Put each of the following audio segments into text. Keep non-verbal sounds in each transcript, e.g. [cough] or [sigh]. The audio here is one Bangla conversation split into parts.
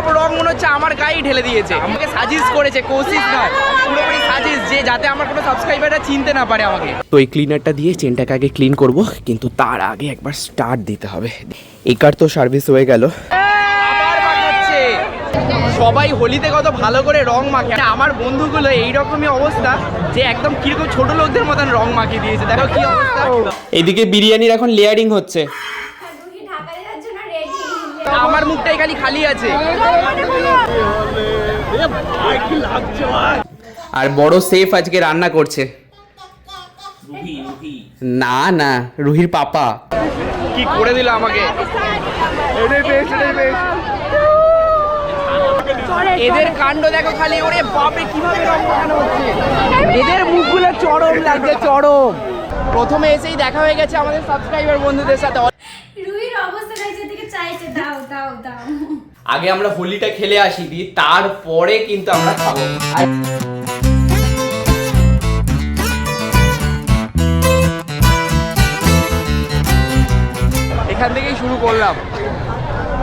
সব রং মনে হচ্ছে আমার গায়েই ঢেলে দিয়েছে। আমাকে সাজেস্ট করেছে কোশিস নয় পুরোপুরি সাজিস যে যাতে আমার কোনো সাবস্ক্রাইবাররা চিনতে না পারে আমাকে। তো এই ক্লিনারটা দিয়ে চেনটাকে আগে ক্লিন করব কিন্তু তার আগে একবার স্টার্ট দিতে হবে। একার তো সার্ভিস হয়ে গেল। সবাই হোলিতে কত ভালো করে রং মাখে। আমার বন্ধুগুলো এইরকমই অবস্থা যে একদম কীরকম ছোট লোকদের মতন রং মাখিয়ে দিয়েছে। দেখো কি অবস্থা। এদিকে বিরিয়ানির এখন লেয়ারিং হচ্ছে রুহি ঢাকা যাওয়ার জন্য রেডি আমার মুখটাই খালি খালি আছে। আর বড় সেফ আজকে রান্না করছে। না না রুহির পাপা। কি করে দিল আমাকে? এদের কাণ্ড দেখো খালি ওরে বাপরে কীভাবে রং মাখানো হচ্ছে? এদের মুখগুলো চরম লাগছে চরম। প্রথমে এসেই দেখা হয়ে গেছে আমাদের সাবস্ক্রাইবার বন্ধুদের সাথে রুহির অবস্থা দেখছে দিকে চাইছে দাও দাও। আগে আমরা হোলিটা খেলে আসি দি তারপরে কিন্তু আমরা খাব। এখান থেকেই শুরু করলাম।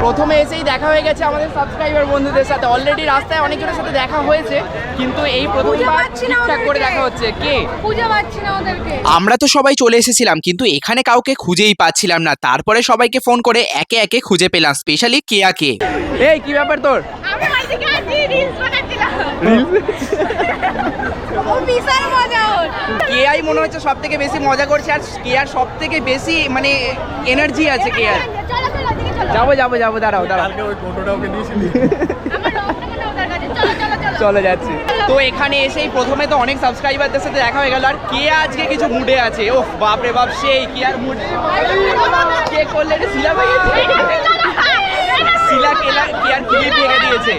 প্রথমে এসেই দেখা হয়ে গেছে আমাদের সাবস্ক্রাইবার বন্ধুদের সাথে। অলরেডি রাস্তায় অনেকজনের সাথে দেখা হয়েছে কিন্তু এই প্রথমবার পাচ্ছি ঠিকঠাক করে দেখা হচ্ছে। কে? খুঁজে পাচ্ছি না ওদেরকে। আমরা তো সবাই চলে এসেছিলাম কিন্তু এখানে কাউকে খুঁজেই পাচ্ছিলাম না। তারপরে সবাইকে ফোন করে একে একে খুঁজে পেলাম স্পেশালি কেয়াকে এই কি ব্যাপার তোর কেয়াই মনে হচ্ছে সব থেকে বেশি মজা করছে আর কেয়ার সব থেকে বেশি মানে এনার্জি আছে কেয়ার যাব যাব যাব দাঁড়াও দাঁড়াও চলো চলো চলো চলে যাচ্ছে তো এখানে এসেই প্রথমে তো অনেক সাবস্ক্রাইবারদের সাথে দেখা হয়ে গেল আর কে আজকে কিছু মুডে আছে ও বাপরে বাপ সেই কি আর মুডে কে করলে এটা শিলা ভাই শিলা কেলা কি আর ক্লিপ ভেঙে দিয়েছে?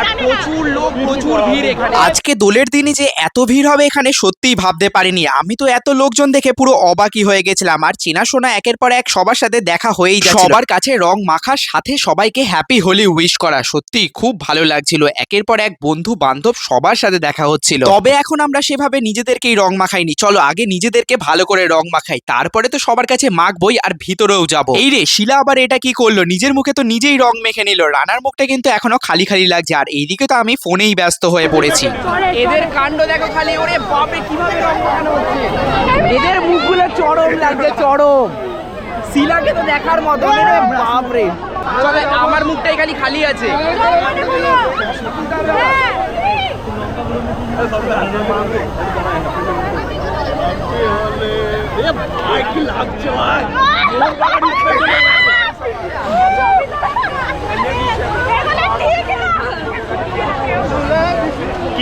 আর প্রচুর লোক প্রচুর ভিড় এখানে। আজকে দোলের দিনে যে এত ভিড় হবে এখানে সত্যিই ভাবতে পারিনি। আমি তো এত লোকজন দেখে পুরো অবাকই হয়ে গেছিলাম। আর চেনাশোনা একের পর এক সবার সাথে দেখা হয়েই যাচ্ছে সবার কাছে রং মাখার সাথে সবাইকে হ্যাপি হোলি উইশ করা। সত্যি খুব ভালো লাগছিল। একের পর এক বন্ধু বান্ধব সবার সাথে দেখা হচ্ছিল। তবে এখন আমরা সেভাবে নিজেদেরকেই রং মাখাইনি। চলো আগে নিজেদেরকে ভালো করে রং মাখাই। তারপরে তো সবার কাছে মাখবই আর ভিতরেও যাব। এই রে শিলা আবার এটা কি করল? নিজের মুখে তো নিজেই রং মেখে নিল। রানার মুখটা কিন্তু এখনও খালি খালি লাগছে। আর এইদিকে তো আমি ফোনেই ব্যস্ত হয়ে পড়েছি। এদের কাণ্ড দেখো খালি ওরে বাপরে কীভাবে রং মাখানো হচ্ছে? এদের মুখগুলো চরম লাগছে চরম। শিলাকে তো দেখার মতো রে বাপরে। তবে আমার মুখটাই খালি খালি আছে।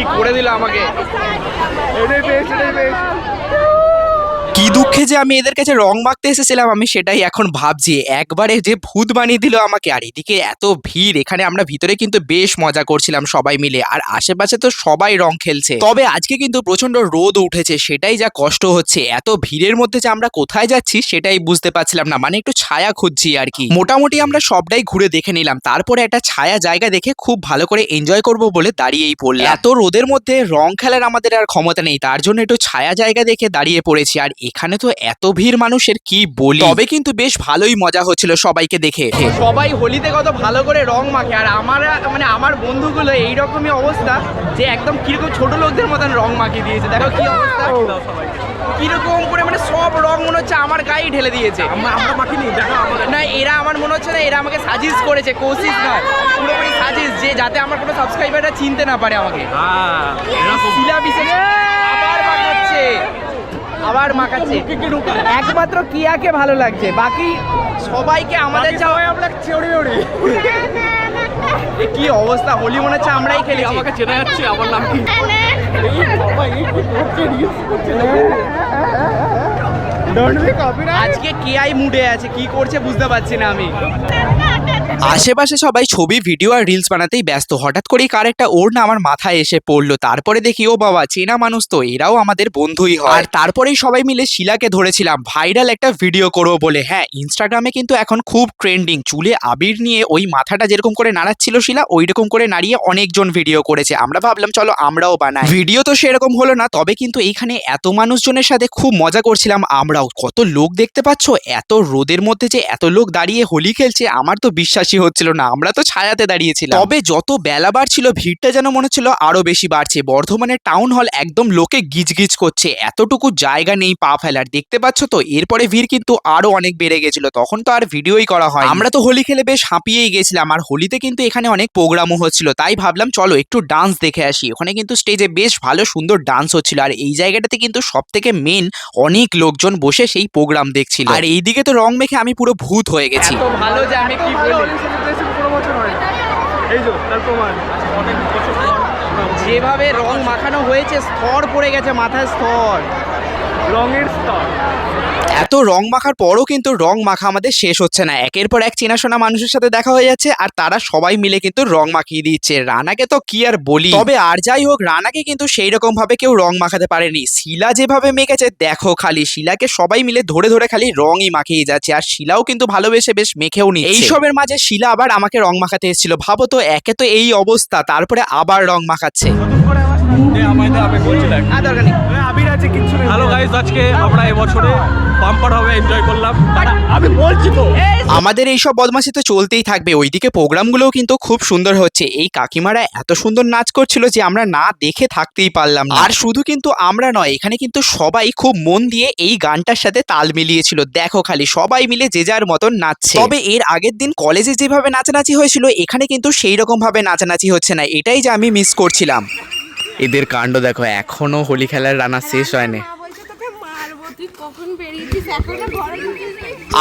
কি করে দিল আমাকে। এটাই বেশ এটাই কি দুঃখে যে আমি এদের কাছে রং মাখতে এসেছিলাম, আমি সেটাই এখন ভাবছি। একবারে যে ভূত বানিয়ে দিল আমাকে। আর এদিকে এত ভিড়, এখানে আমরা ভিতরে কিন্তু বেশ মজা করছিলাম সবাই মিলে। আর আশেপাশে তো সবাই রং খেলছে। তবে আজকে কিন্তু প্রচণ্ড রোদ উঠেছে, সেটাই যা কষ্ট হচ্ছে। এত ভিড়ের মধ্যে যে আমরা কোথায় যাচ্ছি, সেটাই বুঝতে পারছিলাম না। মানে একটু ছায়া খুঁজছি আর কি। মোটামুটি আমরা সবটাই ঘুরে দেখে নিলাম। তারপরে একটা ছায়া জায়গা দেখে খুব ভালো করে এনজয় করব বলে দাঁড়িয়েই পড়লাম। এত রোদের মধ্যে রং খেলার আমাদের আর ক্ষমতা নেই। তার জন্য একটু ছায়া জায়গা দেখে দাঁড়িয়ে পড়েছি। আর এখানে তো এত ভিড় মানুষের কি বলি? তবে কিন্তু বেশ ভালোই মজা হচ্ছিল সবাইকে দেখে। সবাই হোলিতে কত ভালো করে রং মাখে আর আমার মানে আমার বন্ধুগুলো এইরকমই অবস্থা যে একদম কীরকম ছোট লোকদের মতন রং মাখিয়ে দিয়েছে। দেখো কি অবস্থা। কীরকম করে মানে সব রং মনে হচ্ছে আমার গায়েই ঢেলে দিয়েছে। আমরা মাখিনি না এরা আমার মনে হচ্ছে না এরা আমাকে সাজিস করেছে কোশিস নয় পুরোপুরি সাজিস যে যাতে আমার কোনো সাবস্ক্রাইবাররা চিনতে না পারে আমাকে। শিলা বিশেষ আবার মাখাচ্ছে। আবার মাখাচ্ছে। একমাত্র কিয়াকে ভালো লাগছে বাকি সবাইকে আমাদের যাওয়া আমরা চেড়ে ওড়ে কি অবস্থা? হোলি মনে হচ্ছে আমরাই খেলি আমাকে চেনা যাচ্ছে আমার নাম কি? আজকে কেআই মুডে আছে কি করছে বুঝতে পারছি না আমি। আশেপাশে সবাই ছবি, ভিডিও আর রিলস বানাতেই ব্যস্ত। হঠাৎ করেই কার একটা ওর না আমার মাথায় এসে পড়ল। তারপরে দেখি, ও বাবা, চেনা মানুষ তো, এরাও আমাদের বন্ধুই হয়। আর তারপরেই সবাই মিলে শিলাকে ধরেছিলাম, ভাইরাল একটা ভিডিও করব বলে। হ্যাঁ ইনস্টাগ্রামে কিন্তু এখন খুব ট্রেন্ডিং চুলে আবির নিয়ে ওই মাথাটা যেরকম করে নাড়াচ্ছিল শিলা ওই রকম করে নাড়িয়ে অনেকজন ভিডিও করেছে। আমরা ভাবলাম, চলো আমরাও বানাই। ভিডিও তো সেরকম হলো না, তবে কিন্তু এইখানে এত মানুষজনের সাথে খুব মজা করছিলাম আমরাও। কত লোক দেখতে পাচ্ছ? এত রোদের মধ্যে যে এত লোক দাঁড়িয়ে হোলি খেলছে, আমার তো বিশ্বাস বিশ্বাসই হচ্ছিল না। আমরা তো ছায়াতে দাঁড়িয়েছিলাম। তবে যত বেলা বাড়ছিল ভিড়টা যেন মনে হচ্ছিল আরও বেশি বাড়ছে। বর্ধমানের টাউন হল একদম লোকে গিজগিজ করছে। এতটুকু জায়গা নেই পা ফেলার। দেখতে পাচ্ছ তো এরপরে ভিড় কিন্তু আরও অনেক বেড়ে গেছিল। তখন তো আর ভিডিওই করা হয় আমরা তো হোলি খেলে বেশ হাঁপিয়েই গেছিলাম। আর হোলিতে কিন্তু এখানে অনেক প্রোগ্রামও হচ্ছিল। তাই ভাবলাম চলো একটু ডান্স দেখে আসি। ওখানে কিন্তু স্টেজে বেশ ভালো সুন্দর ডান্স হচ্ছিল। আর এই জায়গাটাতে কিন্তু সব থেকে মেন অনেক লোকজন বসে সেই প্রোগ্রাম দেখছিল। আর এইদিকে তো রং মেখে আমি পুরো ভূত হয়ে গেছি। ভালো যে আমি কি বলি? এই যে তার প্রমাণ। অনেক যেভাবে রং মাখানো হয়েছে স্তর পড়ে গেছে মাথায় স্তর। রঙের স্তর। এত রং মাখার পরও কিন্তু রং মাখা আমাদের শেষ হচ্ছে না। একের পর এক চেনাশোনা মানুষের সাথে দেখা হয়ে যাচ্ছে আর তারা সবাই মিলে কিন্তু রং মাখিয়ে দিচ্ছে। রানাকে তো কি আর বলি? তবে আর যাই হোক, রানাকে কিন্তু সেই রকম ভাবে কেউ রং মাখাতে পারেনি। শিলা যেভাবে মেখেছে, দেখো খালি। শিলাকে সবাই মিলে ধরে ধরে খালি রংই মাখিয়ে যাচ্ছে আর শিলাও কিন্তু ভালোবেসে বেশ মেখেও নি এইসবের মাঝে শিলা আবার আমাকে রং মাখাতে এসেছিল। ভাবো তো, একে তো এই অবস্থা, তারপরে আবার রং মাখাচ্ছে। হ্যালো গাইস আজকে আমরা এবছরে পাম্পার হবে এনজয় করলাম। আমি বলছি তো। আমাদের এইসব বদমাশি তো চলতেই থাকবে ওইদিকে প্রোগ্রামগুলোও কিন্তু খুব সুন্দর হচ্ছে। এই কাকিমারা এত সুন্দর নাচ করছিল যে আমরা না দেখে থাকতেই পারলাম আর শুধু কিন্তু আমরা নয় এখানে কিন্তু সবাই খুব মন দিয়ে এই গানটার সাথে তাল মিলিয়েছিল। দেখো খালি সবাই মিলে যে যার মতন নাচছে। তবে এর আগের দিন কলেজে যেভাবে নাচানাচি হয়েছিল এখানে কিন্তু সেই রকম ভাবে নাচানাচি হচ্ছে না। এটাই যে আমি মিস করছিলাম। এদের কাণ্ড দেখো এখনও হোলি খেলার রান্না শেষ হয়নি?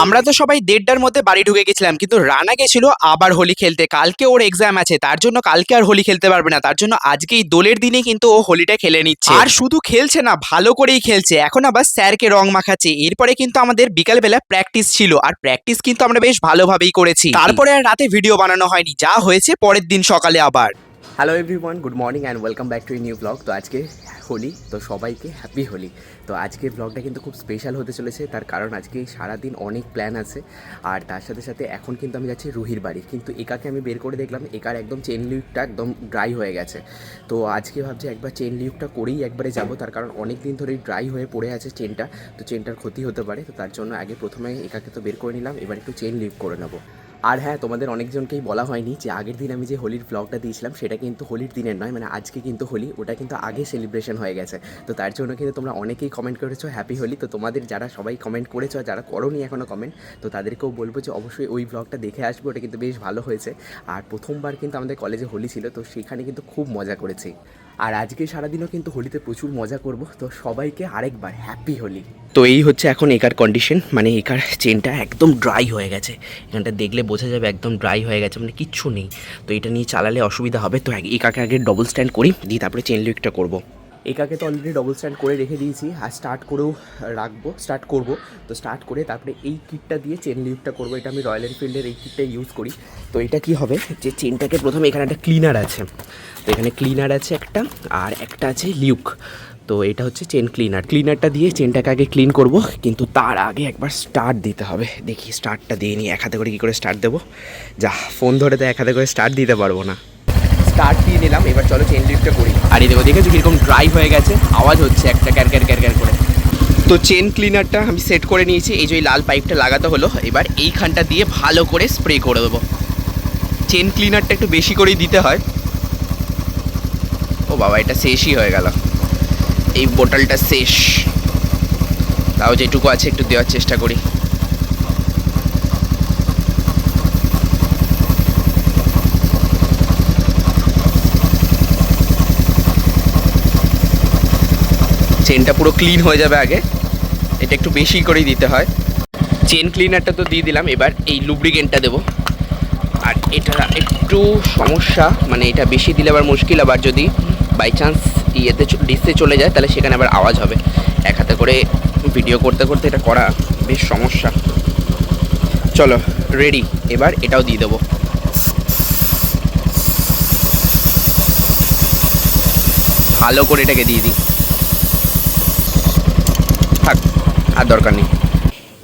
আমরা তো সবাই দেড়টার মধ্যে বাড়ি ঢুকে গেছিলাম কিন্তু রানা গেছিল আবার হোলি খেলতে। কালকে ওর এক্সাম আছে তার জন্য কালকে আর হোলি খেলতে পারবে না। তার জন্য আজকেই দোলের দিনে কিন্তু ও হোলিটা খেলে নিচ্ছে। আর শুধু খেলছে না ভালো করেই খেলছে। এখন আবার স্যারকে রং মাখাচ্ছে। এরপরে কিন্তু আমাদের বিকালবেলা প্র্যাকটিস ছিল আর প্র্যাকটিস কিন্তু আমরা বেশ ভালোভাবেই করেছি। তারপরে আর রাতে ভিডিও বানানো হয়নি যা হয়েছে পরের দিন সকালে আবার। Hello everyone good morning and welcome back to new blog তো আজকে হোলি, তো সবাইকে হ্যাপি হোলি। তো আজকে ব্লগটা কিন্তু খুব স্পেশাল হতে চলেছে, তার কারণ আজকে সারাদিন অনেক প্ল্যান আছে। আর তার সাথে সাথে এখন কিন্তু আমি যাচ্ছি রুহির বাড়ি। কিন্তু একাকে আমি বের করে দেখলাম, একার একদম চেন লিউকটা একদম ড্রাই হয়ে গেছে। তো আজকে ভাবছি একবার চেন লিউকটা করেই একবারে যাব, তার কারণ অনেক দিন ধরেই ড্রাই হয়ে পড়ে আছে চেনটা তো চেনটার ক্ষতি হতে পারে, তো তার জন্য আগে প্রথমে একাকে তো বের করে নিলাম, এবার একটু চেন লিউক করে নেব। আর হ্যাঁ তোমাদের অনেকজনকেই বলা হয়নি যে আগের দিন আমি যে হোলির ব্লগটা দিয়েছিলাম, সেটা কিন্তু হোলির দিনের নয় মানে আজকে কিন্তু হোলি, ওটা কিন্তু আগে সেলিব্রেশন হয়ে গেছে। তো তার জন্য কিন্তু তোমরা অনেকেই কমেন্ট করেছ হ্যাপি হোলি তো তোমাদের যারা সবাই কমেন্ট করেছ আর যারা করোনি এখনও কমেন্ট তো তাদেরকেও বলব যে অবশ্যই ওই ব্লগটা দেখে আসবে, ওটা কিন্তু বেশ ভালো হয়েছে। আর প্রথমবার কিন্তু আমাদের কলেজে হোলি ছিল, তো সেখানে কিন্তু খুব মজা করেছি। আর আজকে সারাদিনও কিন্তু হোলিতে প্রচুর মজা করব, তো সবাইকে আরেকবার হ্যাপি হোলি। তো এই হচ্ছে এখন একার কন্ডিশন মানে একার চেনটা একদম ড্রাই হয়ে গেছে। এখানটা দেখলে বোঝা যাবে একদম ড্রাই হয়ে গেছে মানে কিচ্ছু নেই। তো এটা নিয়ে চালালে অসুবিধা হবে, তো একাকে আগে ডবল স্ট্যান্ড করি, দিয়ে তারপরে চেন লিকটা করব। একাকে তো অলরেডি ডবল স্ট্যান্ড করে রেখে দিয়েছি। আর স্টার্ট করেও রাখব স্টার্ট করব। তো স্টার্ট করে তারপরে এই কিটটা দিয়ে চেন লিউকটা করব। এটা আমি রয়্যাল এনফিল্ডের এই কিটটা ইউজ করি। তো এটা কি হবে? যে চেনটাকে প্রথমে এখানে একটা ক্লিনার আছে। তো এখানে ক্লিনার আছে একটা, আর একটা আছে লিউক তো এটা হচ্ছে চেন ক্লিনার ক্লিনারটা দিয়ে চেনটাকে আগে ক্লিন করব। কিন্তু তার আগে একবার স্টার্ট দিতে হবে। দেখি স্টার্টটা দিয়ে নিই এক হাতে করে কী করে স্টার্ট দেবো? যা ফোন ধরে তো এক হাতে করে স্টার্ট দিতে পারব না। স্টার্ট দিয়ে নিলাম, এবার চলো চেন লিফটটা করি। আর দেখো দেখেছ কীরকম ড্রাই হয়ে গেছে, আওয়াজ হচ্ছে একটা ক্যার ক্যার ক্যার ক্যার করে। তো চেন ক্লিনারটা আমি সেট করে নিয়েছি, এই যে লাল পাইপটা লাগাতে হলো, এবার এইখানটা দিয়ে ভালো করে স্প্রে করে দেবো। চেন ক্লিনারটা একটু বেশি করেই দিতে হয়। ও বাবা, এটা শেষই হয়ে গেল। এই বোতলটা শেষ। তাও যেটুকু আছে একটু দেওয়ার চেষ্টা করি। চেনটা পুরো ক্লিন হয়ে যাবে আগে। এটা একটু বেশি করেই দিতে হয়। চেন ক্লিনারটা তো দিয়ে দিলাম, এবার এই লুব্রিকেন্টটা দেবো। আর এটা একটু সমস্যা মানে এটা বেশি দিলে আবার মুশকিল, আবার যদি বাই চান্স ইয়েতে ডিসে চলে যায়, তাহলে সেখানে আবার আওয়াজ হবে। এক হাতে করে ভিডিও করতে করতে এটা করা বেশ সমস্যা। চলো রেডি এবার এটাও দিয়ে দেবো। ভালো করে এটাকে দিয়ে দিই। থাক আর দরকার নেই।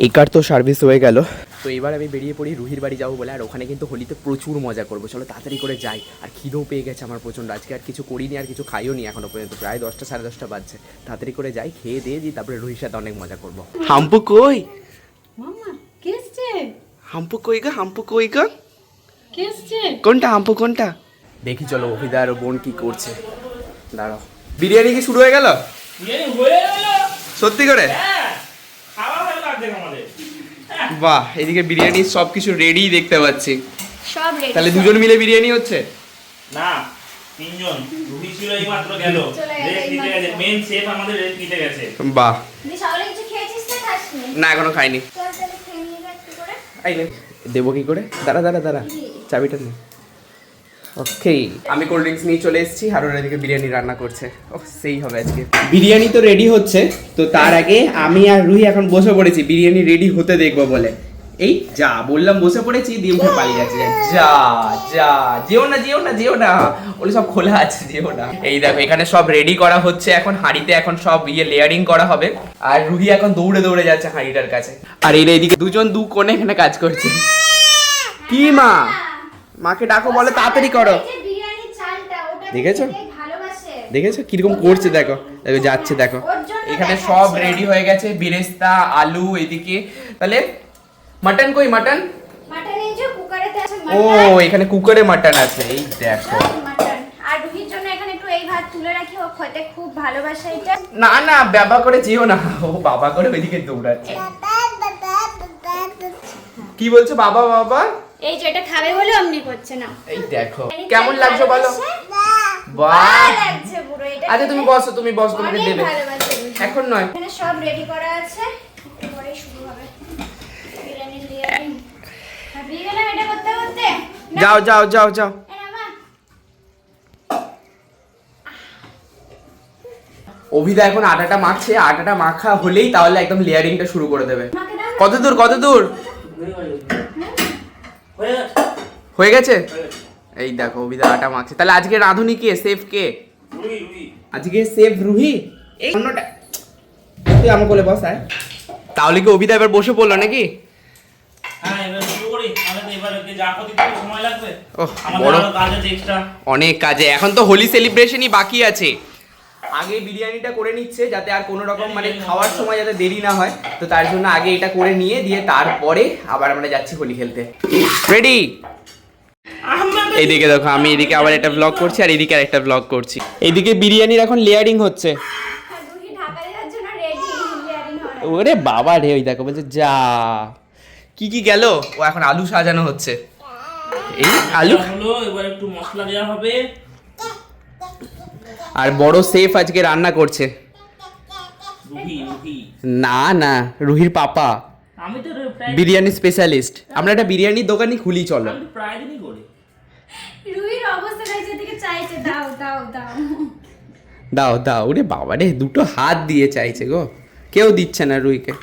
এই কার তো সার্ভিস হয়ে গেল। তো এবার আমি বেরিয়ে পড়ি রুহির বাড়ি যাব বলে আর ওখানে কিন্তু হোলিতে প্রচুর মজা করব। চলো তাড়াতাড়ি করে যাই আর খিদেও পেয়ে গেছে আমার প্রচণ্ড। আজকে আর কিছু করিনি আর কিছু খাইও নি এখনও পর্যন্ত। প্রায় দশটা সাড়ে দশটা বাজছে। তাড়াতাড়ি করে যাই খেয়ে দিয়ে দিই তারপরে রুহির সাথে অনেক মজা করব। হাম্পু কই? হাম্পু কই গা হাম্পু কই গা? কোনটা আম্পু কোনটা? দেখি চলো অভিদা আর বোন কি করছে। দাঁড়াও। বিরিয়ানি কি শুরু হয়ে গেল। সত্যি করে? বাহ এদিকে বিরিয়ানি সব কিছু রেডি দেখতে পাচ্ছি। সব রেডি তাহলে দুজন মিলে বিরিয়ানি হচ্ছে? না তিনজন। রুহি ছিল এই মাত্র গেল। রেস্ট নিতে গেছে মেন শেফ আমাদের রেস্ট নিতে গেছে। বাহ। তুই সকালে কিছু খেয়েছিস না খাসনি? না এখনও খাইনি। চল তাহলে খেয়ে নিয়ে একটু করে। এই দেবো কি করে? দাঁড়া দাঁড়া দাঁড়া। চাবিটা নে ওকে আমি কোল্ড ড্রিঙ্কস নিয়ে চলে এসেছি। আর ওরা এদিকে বিরিয়ানি রান্না করছে। ও সেই হবে আজকে। বিরিয়ানি তো রেডি হচ্ছে। তো তার আগে আমি আর রুহি এখন বসে পড়েছি। বিরিয়ানি রেডি হতে দেখব বলে। এই যা বললাম বসে পড়েছি দিয়ে উঠে পালিয়ে যাচ্ছে। যা যা যেও না যেও না যেও না। ওগুলো সব খোলা আছে যেও না। এই দেখো এখানে সব রেডি করা হচ্ছে। এখন হাঁড়িতে এখন সব ইয়ে লেয়ারিং করা হবে। আর রুহি এখন দৌড়ে দৌড়ে যাচ্ছে হাঁড়িটার কাছে। আর এর এইদিকে দুজন দু কোণে এখানে কাজ করছে। কি মা? মাকে ডাকো বলে তাড়াতাড়ি করো। দেখেছ? দেখেছ? কীরকম করছে দেখো। দেখো যাচ্ছে দেখো। এখানে সব রেডি হয়ে গেছে বিরেস্তা আলু এদিকে। তাহলে মাটন কই মাটন? ও এখানে কুকারে মাটন আছে এই দেখো। মাটন। আর রুহির জন্য এখানে একটু এই ভাত তুলে রাখি ও খেতে খুব ভালোবাসে এটা। না না বাবা করে যেও না ও বাবা করে ওইদিকে দৌড়াচ্ছে। কি বলছো বাবা বাবা? এই যে এটা খাবে বলে অমনি করছে না। এই দেখো। কেমন লাগছে বলো? বাহ! লাগছে পুরো এটা আচ্ছা তুমি বসো তুমি বসো তোমাকে দেবে। এখন নয়। এখানে সব রেডি করা আছে। শুরু হবে। লেয়ারিং গেলাম এটা করতে করতে যাও যাও যাও যাও। অভিদা এখন আটাটা মাখছে। আটাটা মাখা হলেই তাহলে একদম লেয়ারিংটা শুরু করে দেবে। কত দূর কত দূর? হয়ে গেছে। এই দেখো অভিদা আটা মাখছে। তাহলে আজকে রাঁধুনি কে? সেফ কে? আজকে সেফ রুহি? এই অন্যটা তুই আমার কোলে বস আয়। তাহলে কি অভিদা এবার বসে পড়ল নাকি? হ্যাঁ অনেক কাজে। এখন তো হোলি সেলিব্রেশনই বাকি আছে। আগে বিরিয়ানিটা করে নিচ্ছে যাতে আর কোনো রকম মানে খাওয়ার সময় যাতে দেরি না হয়। তো তার জন্য আগে এটা করে নিয়ে দিয়ে তারপরে আবার আমরা যাচ্ছি হোলি খেলতে। রেডি এইদিকে দেখো আমি এদিকে আবার একটা ব্লগ করছি আর এদিকে আরেকটা ব্লগ করছি। এইদিকে বিরিয়ানির এখন লেয়ারিং হচ্ছে। আর ওরে বাবা রে ওই দেখো বলছে যা। কি কি গেল? ও এখন আলু সাজানো হচ্ছে। এই আলু হলো এবার একটু মশলা দেওয়া হবে। আর বড় সেফ আজকে রান্না করছে। না না রুহির পাপা। আমি তো বিরিয়ানি স্পেশালিস্ট আমরা একটা বিরিয়ানির দোকানই খুলি চলো। প্রায় দিনই করি। রুহির অবস্থা দেখছে দিকে চাইছে দাও দাও দাও। দাও দাও ওরে বাবা রে দুটো হাত দিয়ে চাইছে গো। কেউ দিচ্ছে না রুহিকে।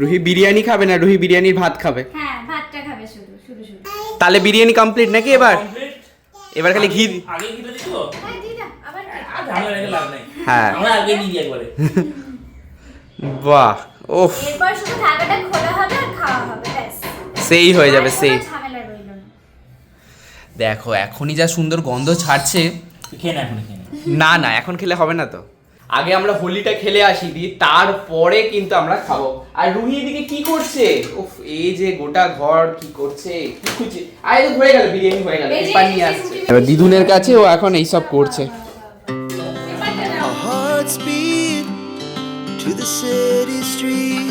রুহি বিরিয়ানি খাবে না? রুহি বিরিয়ানির ভাত খাবে? হ্যাঁ ভাতটা খাবে শুধু শুধু শুধু। তাহলে বিরিয়ানি কমপ্লিট নাকি এবার? এবার খালি ঘি আগে ঘিটা দিত হ্যাঁ দিদা আবার কি? আর ঝামেলা রেখে লাভ নাই। হ্যাঁ। আমরা আগে নিয়ে যাই একবারে [laughs] বাহ ওফ এরপর শুধু ঢাকাটা খোলা হবে আর খাওয়া হবে ব্যাস। সেই হয়ে যাবে সেই। দেখো এখনই যা সুন্দর গন্ধ ছাড়ছে। খেয়ে না এখন খেয়ে না না এখন খেলে হবে না তো। আগে আমরা হোলিটা খেলে আসি দিয়ে তারপরে কিন্তু আমরা খাব। আর রুহি এদিকে কি করছে? উফ এই যে গোটা ঘর কি করছে? কি খুঁজছে? তো হয়ে গেল বিরিয়ানি হয়ে গেল এই এই আসছে। এবার দিদুনের কাছে ও এখন এইসব করছে। speed to the city street.